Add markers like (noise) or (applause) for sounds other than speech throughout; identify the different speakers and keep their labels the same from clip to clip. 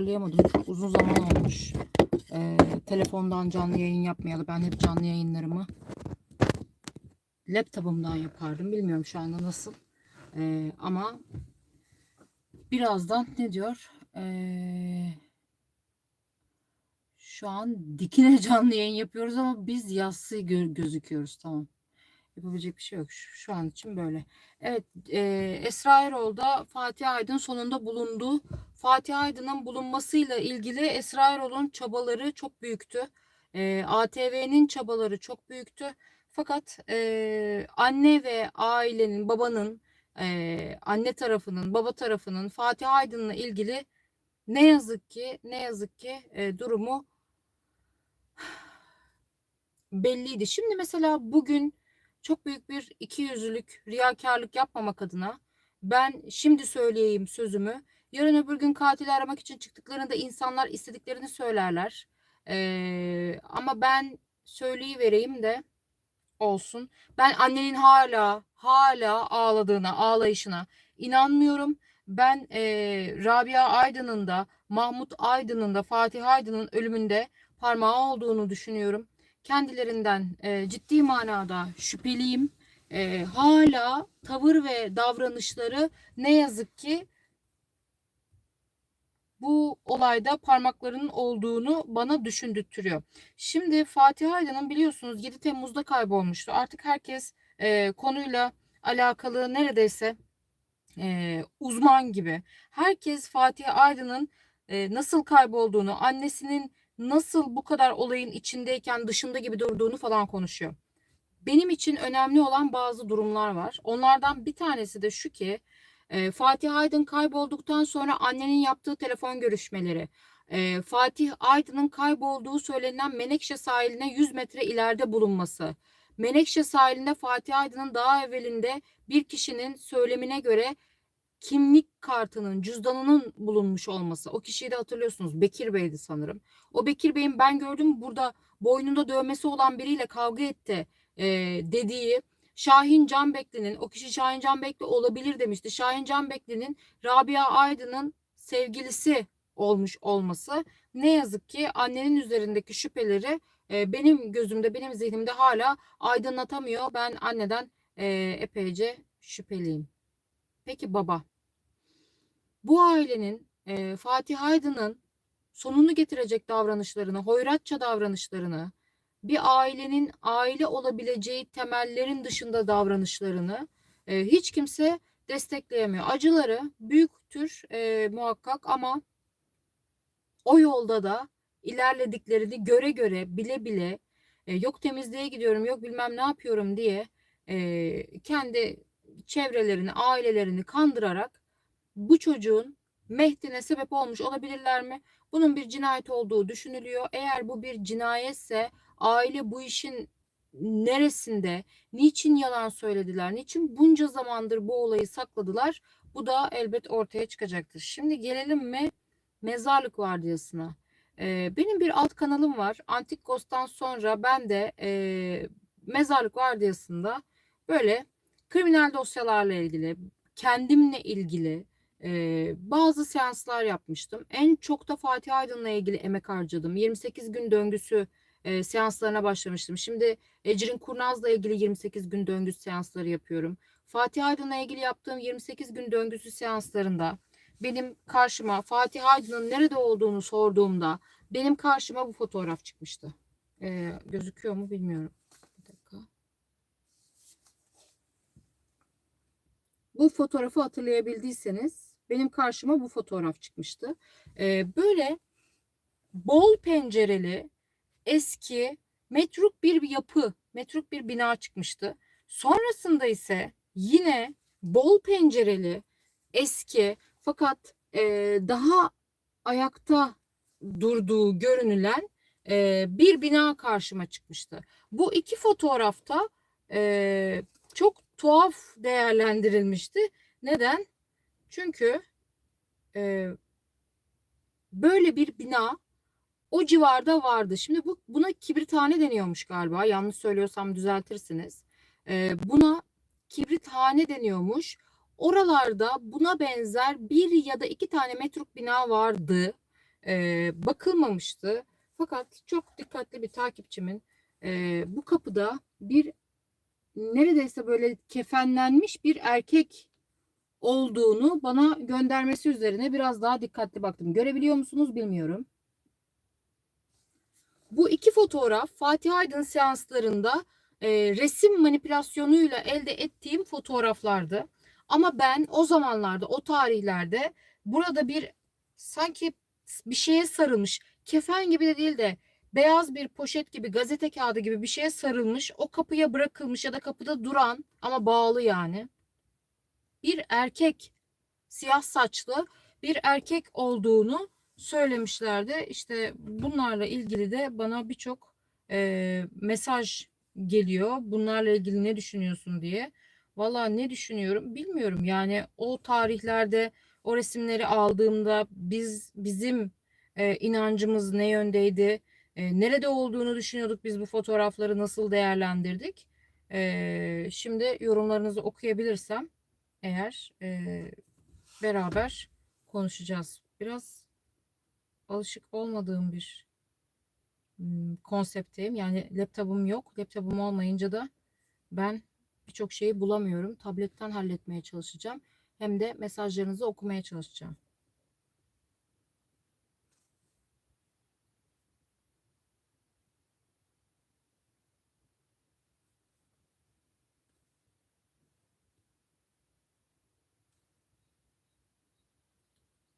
Speaker 1: toparlayamadım. Çok uzun zaman olmuş. Ee, telefondan canlı yayın yapmayalı. Ben hep canlı yayınlarımı laptopumdan yapardım. Bilmiyorum şu anda nasıl. Ee, ama birazdan ne diyor? Ee, şu an dikine canlı yayın yapıyoruz ama biz yassı gö- gözüküyoruz. Tamam. Yapabilecek bir şey yok. Şu, şu an için böyle. Evet, e, Esra Erol da Fatih Aydın sonunda bulundu. Fatih Aydın'ın bulunmasıyla ilgili Esra Erol'un çabaları çok büyüktü. E, ATV'nin çabaları çok büyüktü. Fakat e, anne ve ailenin, babanın, e, anne tarafının, baba tarafının Fatih Aydın'la ilgili ne yazık ki, ne yazık ki e, durumu (sighs) belliydi. Şimdi mesela bugün çok büyük bir ikiyüzlülük, riyakarlık yapmamak adına ben şimdi söyleyeyim sözümü. Yarın öbür gün katili aramak için çıktıklarında insanlar istediklerini söylerler. Ee, ama ben söyleyivereyim de olsun. Ben annenin hala hala ağladığına, ağlayışına inanmıyorum. Ben e, Rabia Aydın'ın da Mahmut Aydın'ın da Fatih Aydın'ın ölümünde parmağı olduğunu düşünüyorum kendilerinden e, ciddi manada şüpheliyim. E, hala tavır ve davranışları ne yazık ki bu olayda parmaklarının olduğunu bana düşündürtüyor. Şimdi Fatih Aydın'ın biliyorsunuz 7 Temmuz'da kaybolmuştu. Artık herkes e, konuyla alakalı neredeyse e, uzman gibi. Herkes Fatih Aydın'ın e, nasıl kaybolduğunu, annesinin nasıl bu kadar olayın içindeyken dışında gibi durduğunu falan konuşuyor. Benim için önemli olan bazı durumlar var. Onlardan bir tanesi de şu ki e, Fatih Aydın kaybolduktan sonra annenin yaptığı telefon görüşmeleri, e, Fatih Aydın'ın kaybolduğu söylenen Menekşe sahiline 100 metre ileride bulunması, Menekşe sahilinde Fatih Aydın'ın daha evvelinde bir kişinin söylemine göre kimlik kartının, cüzdanının bulunmuş olması. O kişiyi de hatırlıyorsunuz. Bekir Bey'di sanırım. O Bekir Bey'in ben gördüm burada boynunda dövmesi olan biriyle kavga etti e, dediği Şahin Canbekli'nin, o kişi Şahin Canbekli olabilir demişti. Şahin Canbekli'nin Rabia Aydın'ın sevgilisi olmuş olması ne yazık ki annenin üzerindeki şüpheleri e, benim gözümde, benim zihnimde hala aydınlatamıyor. Ben anneden e, epeyce şüpheliyim. Peki baba. Bu ailenin e, Fatih Aydın'ın sonunu getirecek davranışlarını, hoyratça davranışlarını, bir ailenin aile olabileceği temellerin dışında davranışlarını e, hiç kimse destekleyemiyor. Acıları büyüktür e, muhakkak ama o yolda da ilerlediklerini göre göre bile bile e, yok temizliğe gidiyorum yok bilmem ne yapıyorum diye e, kendi çevrelerini ailelerini kandırarak bu çocuğun Mehdi'ne sebep olmuş olabilirler mi? Bunun bir cinayet olduğu düşünülüyor. Eğer bu bir cinayetse aile bu işin neresinde, niçin yalan söylediler, niçin bunca zamandır bu olayı sakladılar? Bu da elbet ortaya çıkacaktır. Şimdi gelelim mi mezarlık vardiyasına. Ee, benim bir alt kanalım var. Antik Ghost'tan sonra ben de e, mezarlık vardiyasında böyle kriminal dosyalarla ilgili, kendimle ilgili, ee, bazı seanslar yapmıştım. En çok da Fatih Aydın'la ilgili emek harcadım. 28 gün döngüsü e, seanslarına başlamıştım. Şimdi Ecrin Kurnaz'la ilgili 28 gün döngüsü seansları yapıyorum. Fatih Aydın'la ilgili yaptığım 28 gün döngüsü seanslarında benim karşıma Fatih Aydın'ın nerede olduğunu sorduğumda benim karşıma bu fotoğraf çıkmıştı. Ee, gözüküyor mu bilmiyorum. Bu fotoğrafı hatırlayabildiyseniz benim karşıma bu fotoğraf çıkmıştı. Ee, böyle bol pencereli eski metruk bir yapı, metruk bir bina çıkmıştı. Sonrasında ise yine bol pencereli eski fakat e, daha ayakta durduğu görünülen e, bir bina karşıma çıkmıştı. Bu iki fotoğrafta e, çok tuhaf değerlendirilmişti. Neden? Çünkü e, böyle bir bina o civarda vardı. Şimdi bu buna kibrithane deniyormuş galiba. Yanlış söylüyorsam düzeltirsiniz. E, buna kibrithane deniyormuş. Oralarda buna benzer bir ya da iki tane metruk bina vardı. e, bakılmamıştı. Fakat çok dikkatli bir takipçimin e, bu kapıda bir neredeyse böyle kefenlenmiş bir erkek olduğunu bana göndermesi üzerine biraz daha dikkatli baktım. Görebiliyor musunuz bilmiyorum. Bu iki fotoğraf Fatih Aydın seanslarında e, resim manipülasyonuyla elde ettiğim fotoğraflardı. Ama ben o zamanlarda, o tarihlerde burada bir sanki bir şeye sarılmış, kefen gibi de değil de beyaz bir poşet gibi, gazete kağıdı gibi bir şeye sarılmış, o kapıya bırakılmış ya da kapıda duran ama bağlı yani. Bir erkek, siyah saçlı bir erkek olduğunu söylemişlerdi. İşte bunlarla ilgili de bana birçok e, mesaj geliyor. Bunlarla ilgili ne düşünüyorsun diye. Valla ne düşünüyorum bilmiyorum. Yani o tarihlerde o resimleri aldığımda biz bizim e, inancımız ne yöndeydi? E, nerede olduğunu düşünüyorduk biz bu fotoğrafları nasıl değerlendirdik? E, şimdi yorumlarınızı okuyabilirsem eğer e, beraber konuşacağız. Biraz alışık olmadığım bir konseptteyim. Yani laptopum yok. Laptopum olmayınca da ben birçok şeyi bulamıyorum. Tabletten halletmeye çalışacağım. Hem de mesajlarınızı okumaya çalışacağım.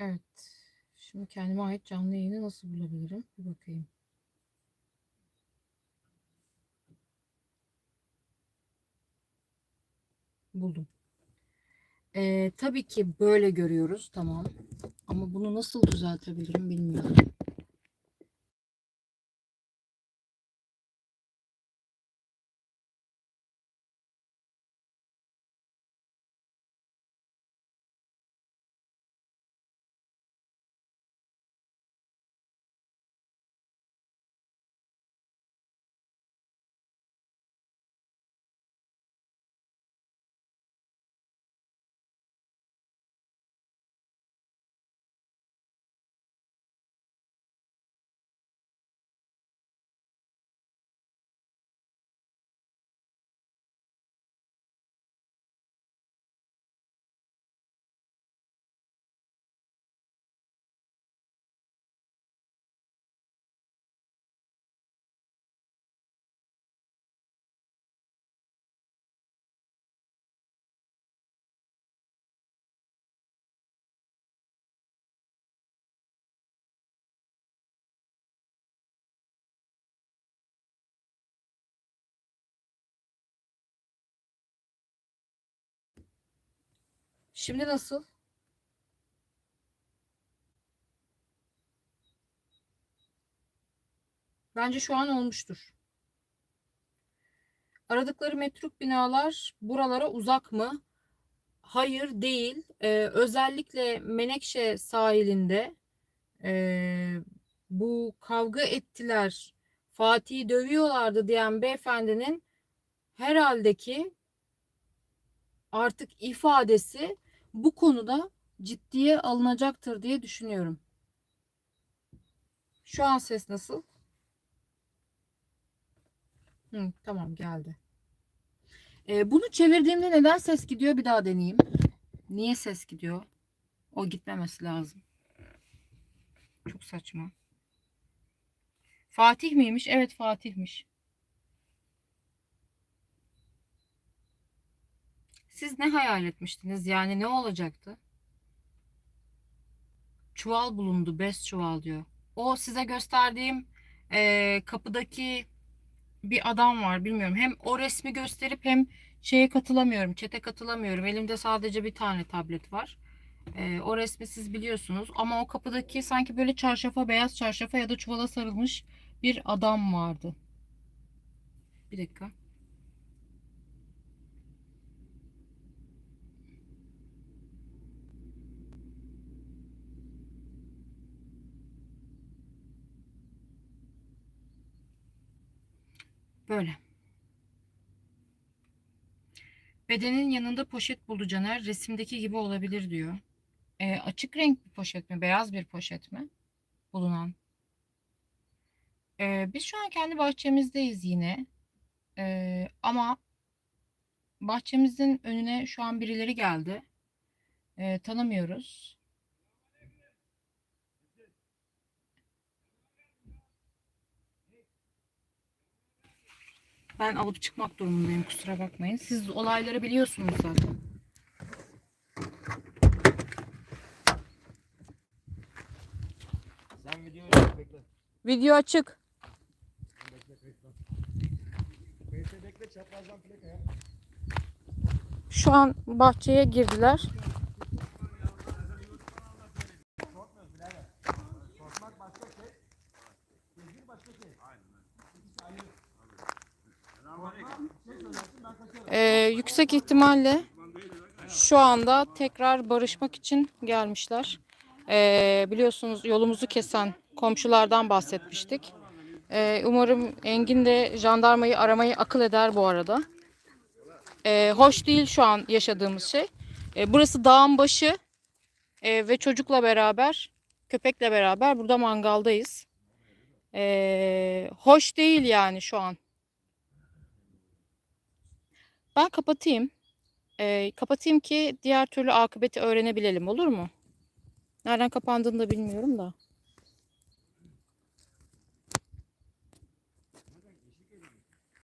Speaker 1: Evet. Şimdi kendime ait canlı yayını nasıl bulabilirim? Bir bakayım. Buldum. Ee, tabii ki böyle görüyoruz. Tamam. Ama bunu nasıl düzeltebilirim bilmiyorum. Şimdi nasıl? Bence şu an olmuştur. Aradıkları metruk binalar buralara uzak mı? Hayır değil. Ee, özellikle Menekşe sahilinde e, bu kavga ettiler, Fatih'i dövüyorlardı diyen beyefendinin herhalde ki artık ifadesi bu konuda ciddiye alınacaktır diye düşünüyorum. Şu an ses nasıl? Hı, tamam geldi. Ee, bunu çevirdiğimde neden ses gidiyor bir daha deneyeyim. Niye ses gidiyor? O gitmemesi lazım. Çok saçma. Fatih miymiş? Evet Fatih'miş. Siz ne hayal etmiştiniz? Yani ne olacaktı? Çuval bulundu. Bez çuval diyor. O size gösterdiğim e, kapıdaki bir adam var. Bilmiyorum. Hem o resmi gösterip hem şeye katılamıyorum. Çete katılamıyorum. Elimde sadece bir tane tablet var. E, o resmi siz biliyorsunuz. Ama o kapıdaki sanki böyle çarşafa, beyaz çarşafa ya da çuvala sarılmış bir adam vardı. Bir dakika. Böyle. Bedenin yanında poşet buldu Caner. Resimdeki gibi olabilir diyor. E, açık renk bir poşet mi? Beyaz bir poşet mi? bulunan. Ee, biz şu an kendi bahçemizdeyiz yine. Ee, ama bahçemizin önüne şu an birileri geldi. Ee, tanımıyoruz. Ben alıp çıkmak durumundayım kusura bakmayın. Siz olayları biliyorsunuz zaten.
Speaker 2: Sen videoyu çek, bekle.
Speaker 1: Video açık.
Speaker 2: Bekle bekle çaprazdan plaka ya.
Speaker 1: Şu an bahçeye girdiler. Ee, yüksek ihtimalle şu anda tekrar barışmak için gelmişler. Ee, biliyorsunuz yolumuzu kesen komşulardan bahsetmiştik. Ee, umarım Engin de jandarmayı aramayı akıl eder bu arada. Ee, hoş değil şu an yaşadığımız şey. Ee, burası dağın başı Ee, ve çocukla beraber, köpekle beraber burada mangaldayız. Ee, hoş değil yani şu an. Ben kapatayım. Ee, kapatayım ki diğer türlü akıbeti öğrenebilelim olur mu? Nereden kapandığını da bilmiyorum da.